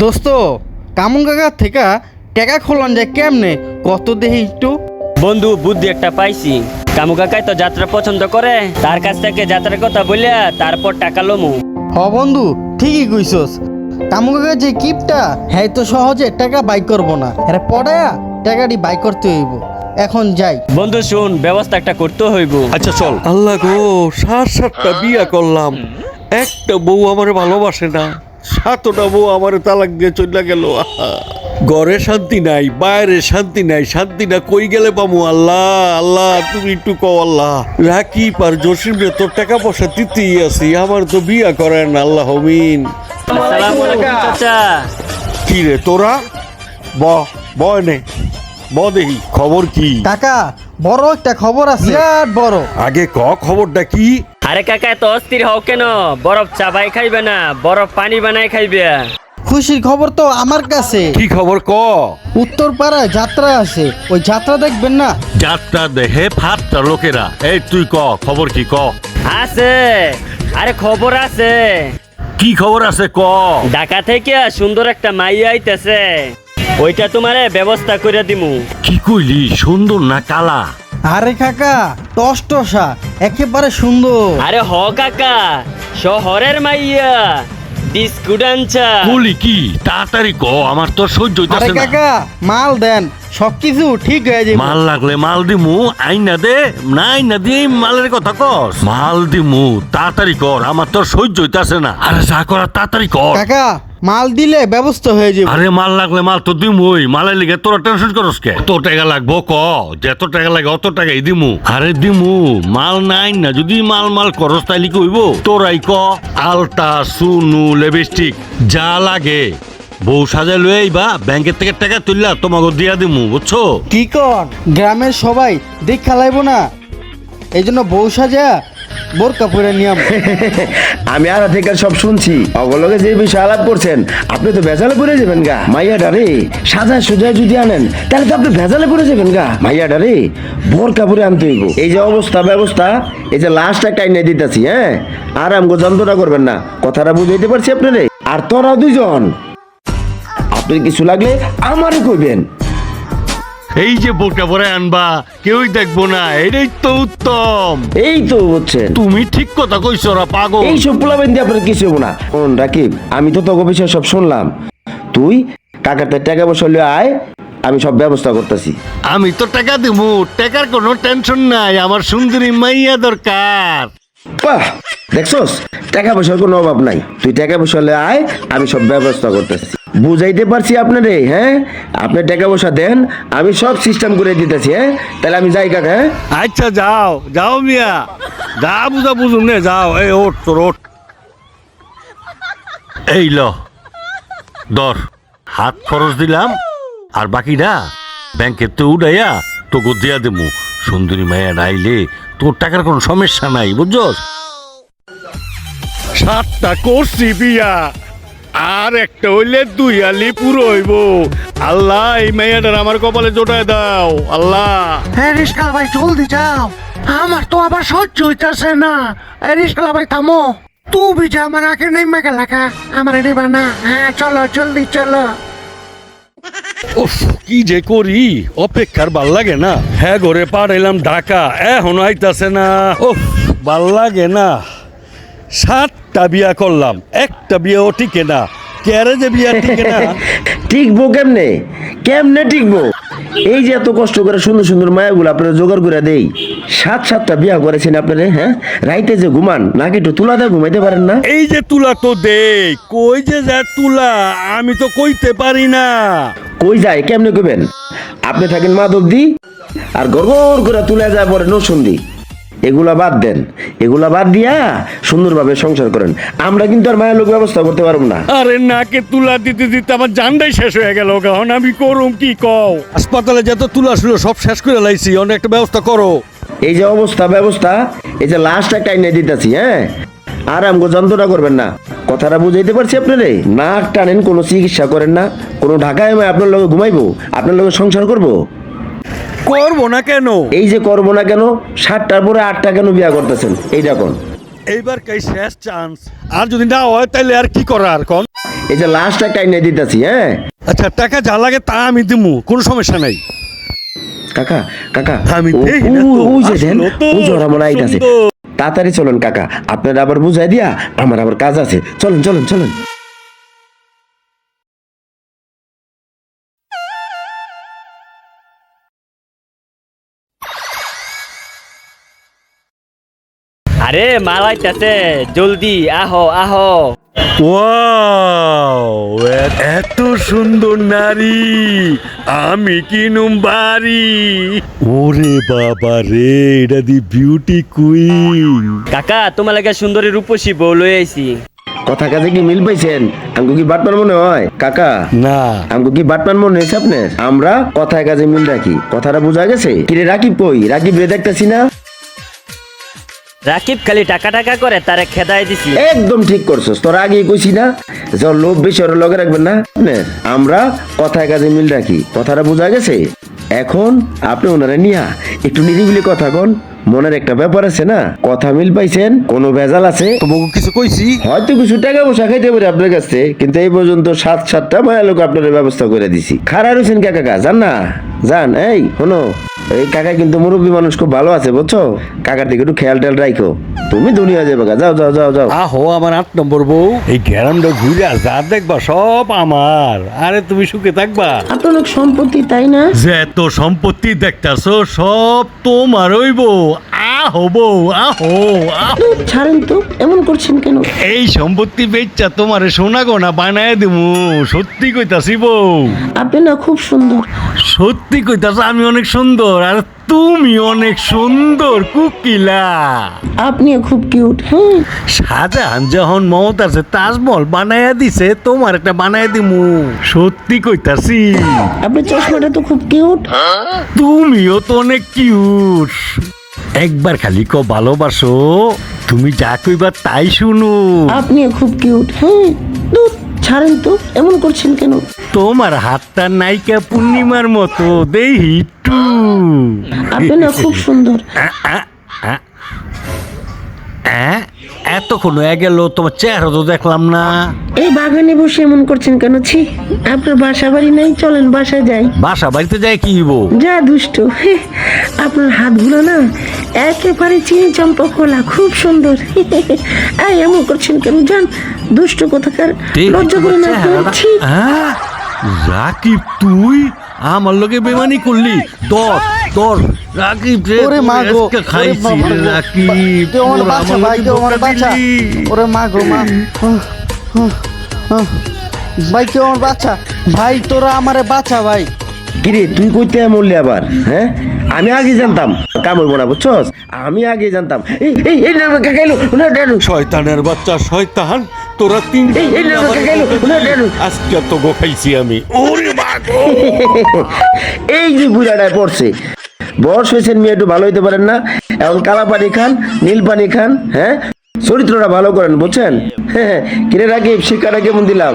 দোস্ত কামুন কাকার থেকে টাকা খোলন যায় কেমনে? কত দেহি একটু? বন্ধু বুদ্ধি একটা পাইছি। কামু কাকাই তো যাত্রা পছন্দ করে। তার কাছ থেকে যাত্রার কথা বলিয়া তারপর টাকা লমু। হ বন্ধু ঠিকই কইছস। কামুন কাকা যে কিপটা হ্যাঁ তো সহজে টাকা বাই করব না। হ্যাঁ পড়ায়া টাকাটি বাই করতে হইব। এখন যাই। বন্ধু শুন ব্যবস্থা একটা করতে হইব। আচ্ছা চল। আল্লাহ গো সাত সাতটা বিয়া করলাম। একটা বউ আমার ভালোবাসে না। সাতটা বউ আমার তালাক দিয়ে চলে গেল। আহা। ঘরে শান্তি নাই বাইরে শান্তি নাই শান্তি না কই গেলে পামু? আল্লাহ আল্লাহ তুমি একটু কও আল্লাহ। রাখি পার জসিম রে তোর টাকা পয়সা দিতেই আছি আমার তো বিয়া করেন আল্লাহ মিন আসসালামু আলাইকুম চাচা। কি রে তোরা? ব বয় নে ব দেখি খবর কি? কাকা বড় একটা খবর আছে। বিরাট বড়। আগে ক খবরটা কি? আরে কাকা এত অস্থির হও কেন? বরফ চাবাই খাইবে না বরফ পানি বানাই খাইবে। খুশির খবর তো আমার কাছে। কি খবর ক? উত্তর পাড়ায় যাত্রা আছে ওই যাত্রা দেখবেন না? যাত্রা দেহে ফাটটা লোকেরা। এই তুই ক খবর কি ক? আছে। আরে খবর আছে। কি খবর আছে ক? ঢাকা থেকে সুন্দর একটা মাইয়া আইতেছে। ওইটা তোমারে ব্যবস্থা করে দিমু। কি কইলি সুন্দর না কালা? আরে কাকা টস টসা একেবারে সুন্দর। আরে হ কাকা শহরের মাইয়া বিস্কুট আনছা। বলি কি? তাড়াতাড়ি ক আমার তো সহ্য আরে হইতাছে না। কাকা মাল দেন সবকিছু ঠিক হয়ে যাবে মাল লাগলে মাল দিমু আইনা দে না আইনা দিয়ে মালের কথা কস। মাল দিমু তাড়াতাড়ি কর আমার তো সহ্য হইতাছে না। আরে যা করার তাড়াতাড়ি কর। কাকা মাল দিলে ব্যবস্থা হয়ে যাবে। আরে মাল লাগলে মাল তো দিমুই। মালের লিগে তোরা টেনশন করস কে? কত টাকা লাগবো ক? যত টাকা লাগে অত টাকাই দিমু। আরে দিমু মাল নাই না যদি মাল মাল করস তাইলে কি হইব? তোরাই ক। আলতা সুনু লিপস্টিক যা লাগে। বউ সাজাই লই আইবা ব্যাংকের থেকে টাকা তুললা তোমাকে দিয়া দিমু বুঝছ? কি কর? গ্রামের সবাই দেখ খেলাইব না। এই জন্য বউ সাজা আমি আর সব শুনছি। যে বিষয় আলাপ করছেন, আপনি তো ভেজালে পড়ে যাবেন গা। মাইয়াটা রে সাজা যদি আনেন, তাহলে তো আপনি ভেজালে পড়ে যাবেন গা। মাইয়াটা রে ভোর কাপড়ে আনতে হইব। এই যে অবস্থা, ব্যবস্থা, এই যে লাস্ট একটা দিতেছি হ্যাঁ? আর আমগো যন্ত্রণা করবেন না। কথাটা বুঝাইতে পারছি আপনারে? আর তোরা দুইজন। আপনার কিছু লাগলে আমারই কইবেন। এই যে বোকা পরে আনবা কেউই দেখব না এটাই তো উত্তম। এই তো হচ্ছেন তুমি ঠিক কথা কইছো রা পাগল। এই সব পোলাবেন দিয়ে আপনার কিছু হব না। শোন রাকিব আমি তো তোকে বিষয়ে সব শুনলাম। তুই কাকাতে টাকা পয়সা লিয়ে আয় আমি সব ব্যবস্থা করতেছি। আমি তো টাকা দিমু টাকার কোনো টেনশন নাই আমার সুন্দরী মাইয়া দরকার। বাহ দেখছস টাকা পয়সার কোনো অভাব নাই। তুই টাকা পয়সা লিয়ে আয় আমি সব ব্যবস্থা করতেছি। বুঝাইতে পারছি আপনারে হ্যাঁ? আপনি টাকা পয়সা দেন আমি সব সিস্টেম করে দিতেছি হ্যাঁ? তাহলে আমি যাই কাকা হ্যাঁ? আচ্ছা যাও যাও মিয়া। যা বুঝা বুঝুন নে যাও এই ওট তোর ওট এই ল দর হাত খরচ দিলাম আর বাকিটা ব্যাংকের তো উড়াইয়া তোকে দিয়া দেবো। সুন্দরী মায়া নাইলে তোর টাকার কোনো সমস্যা নাই বুঝছস? সাতটা করছি বিয়া আর একটা হইলে দুই আলি পুরো হইব। আল্লাহ এই মেয়েটার আমার কপালে জোটায় দাও। আল্লাহ। হ্যাঁ রিস্কাল ভাই জলদি যাও। আমার তো আবার সহ্য হইতেছে না। এই রিস্কাল ভাই থামো। তুমি যে আমার আগে নেমে গেলা কা আমার নেবা না। হ্যাঁ চলো জলদি চলো। উফ কি যে করি? অপেক্ষার ভালো লাগে না। হ্যাঁ ঘরে পাঠাইলাম ঢাকা। এখন আইতাছে না। ও ভালো লাগে না। সাতটা বিয়া করলাম একটা বিয়েও টিকে না। যে বিয়া টিকে না। টিকবো কেমনে? কেমনে টিকবো? এই যে এত কষ্ট করে সুন্দর সুন্দর মায়াগুলো আপনারা জোগাড় করে দেই। সাত সাতটা বিয়া করেছেন আপনারা হ্যাঁ? রাইতে যে ঘুমান নাকি একটু তুলা দিয়ে ঘুমাইতে পারেন না? এই যে তুলা তো দে কই যে যা তুলা আমি তো কইতে পারি না। কই যায় কেমনে কইবেন? আপনি থাকেন মাধব দি আর গড়গড় করে তুলে যায় পরে নসুন্দি এগুলা বাদ দেন। এগুলা বাদ দিয়া সুন্দরভাবে সংসার করেন। আমরা কিন্তু আর মায়ের লোক ব্যবস্থা করতে পারব না। আরে নাকে তুলা দিতে দিতে আমার জানটাই শেষ হয়ে গেল এখন আমি করুম কি কও? হাসপাতালে যত তুলা ছিল সব শেষ করে লাইছি অনেক একটা ব্যবস্থা করো। এই যে অবস্থা ব্যবস্থা এই যে লাস্ট একটা আইনে দিতেছি হ্যাঁ? আর আমগো যন্ত্রণা করবেন না। কথাটা বুঝাইতে পারছি আপনারে? নাক টানেন কোনো চিকিৎসা করেন না। কোনো ঢাকায় আমি আপনার লগে ঘুমাইবো আপনার লগে সংসার করব? করব না কেন? এই যে করব না কেন সাতটার পরে আটটা কেন বিয়া করতেছেন? এইটা কোন? এইবার কাই শেষ চান্স আর যদি না হয় তাহলে আর কি করার কোন? এই যে লাস্টটা কাইনে দিতেছি হ্যাঁ? আচ্ছা টাকা যা লাগে তা আমি দিমু কোনো সমস্যা নাই। কাকা কাকা আমি ওই যে দেন ওই ওরা মনে আইতাছে। তাড়াতাড়ি চলুন কাকা আপনারা আবার বুঝাই দিয়া আমার আবার কাজ আছে। চলুন চলুন চলুন। আরে মাল আইতাছে জলদি আহো আহো। ওয়াও এত সুন্দর নারী। আমি কিনুম বাড়ি ওরে বাবা রে এটা দি বিউটি কুইন কাকা তোমার লাগে সুন্দরী রূপসী বউ লই আইছি। কথা কাজে কি মিল পাইছেন? আমগো কি বাটপান মনে হয়? কাকা? না। আমগো কি বাটপান মনে হয়েছে আপনার? আমরা কথায় কাজে মিল রাখি। কথাটা বোঝা গেছে? কিরে রাকিব কই? রাকিব রে দেখতেছি না? রাকিব খালি টাকা টাকা করে তারে খেদাই দিছি। একদম ঠিক করছস তোর আগে কইছি না যে লোভ বেশি ওর লগে রাখবেন না। নে, আমরা কথায় কাজে মিল রাখি কথাটা বোঝা গেছে? এখন আপনি ওনারা নিয়া একটু নিরিবিলি কথা কন মনের একটা ব্যাপার আছে না? কথা মিল পাইছেন কোনো ভেজাল আছে? তোমাকে কিছু কইছি? হয়তো কিছু টাকা পয়সা খাইতে পারে আপনার কাছে কিন্তু এই পর্যন্ত সাত সাতটা মায়া লোক আপনার ব্যবস্থা করে দিছি। খারাপ হয়েছেন কাকা কাকা যান না? যান এই শোনো। এই কাকা কিন্তু মুরব্বী মানুষ খুব ভালো আছে বুঝছ? কাকার দিকে একটু খেয়াল টেয়াল রাখো তুমি দুনিয়া যাবে গা। যাও যাও যাও যাও। আহো আমার আট নম্বর বউ। এই গ্যারামটা ঘুরে আর যা দেখবা সব আমার। আরে তুমি সুখে থাকবা? আপনার লোক সম্পত্তি তাই না? যে এত সম্পত্তি দেখতাছো সব তোমার হইব আহো বউ আহো আহো। ছাড়েন তো এমন করছেন কেন? এই সম্পত্তি বেচা তোমার সোনা গোনা বানায় দিমু সত্যি কইতাছি বউ। আপনি না খুব সুন্দর। সত্যি কইতাছ আমি অনেক সুন্দর আর তুমি অনেক সুন্দর কুকিলা। আপনিও খুব কিউট হ্যাঁ? শাহজাহান যখন মমতাজে তাজমহল বানায়া দিছে তোমার একটা বানায় দিমু। সত্যি কইতাছি। আপনার চশমাটা তো খুব কিউট। তুমিও তো অনেক কিউট। একবার খালি কো ভালোবাসো তুমি যা কইবা তাই শুনো। আপনি খুব কিউট। হ্যাঁ দূর ছাড়েন তো এমন করছেন কেন? তোমার হাতটা নায়িকা পূর্ণিমার মতো দেহি টু। আপনি না খুব সুন্দর। এতক্ষণ হয়ে গেল তোমার চেহারা তো দেখলাম না। এই বাগানে বসে এমন করছেন কেন? ছি আপনার বাসা বাড়ি নাই চলেন বাসায় যাই। বাসা বাড়িতে যায় কি হইব? যা দুষ্ট আপনার হাতগুলো না একেবারে চিনি চম্পা খোলা খুব সুন্দর। এই এমন করছেন কেন? যান দুষ্ট কোথাকার? লজ্জা করে না? ছি। হ্যাঁ? রাকিব তুই আমার লোকে বেমানি করলি। তোর তোর রাকিব রে ওরে মা গো খাইছি বাবা রে গো। রাকিব তুই আমার বাচ্চা ভাই আমার বাচ্চা ওরে মা গো মা। আহ, আহ, আহ। ভাই কেউ আমার বাচ্চা ভাই তোরা আমারে বাচ্চা ভাই। কিরে তুই কইতে মরলি আবার হ্যাঁ? আমি আগে জানতাম কাম হইব না বুঝছস? আমি আগে জানতাম। এই এই এই না কাকা না ডানু শয়তানের বাচ্চা শয়তান তোরা তিন এই, এই না। আজকে তো গোখাইছি আমি। ওরে মা এই যে বুড়াটায় পড়ছে বয়স হয়েছেন মেয়ে, একটু ভালো হইতে পারেন না। এখন কালা পানি খান নীল পানি খান হ্যাঁ? চরিত্রটা ভালো করেন, বুঝছেন? হ্যাঁ কিরে রাখি শিক্ষাটা কেমন দিলাম।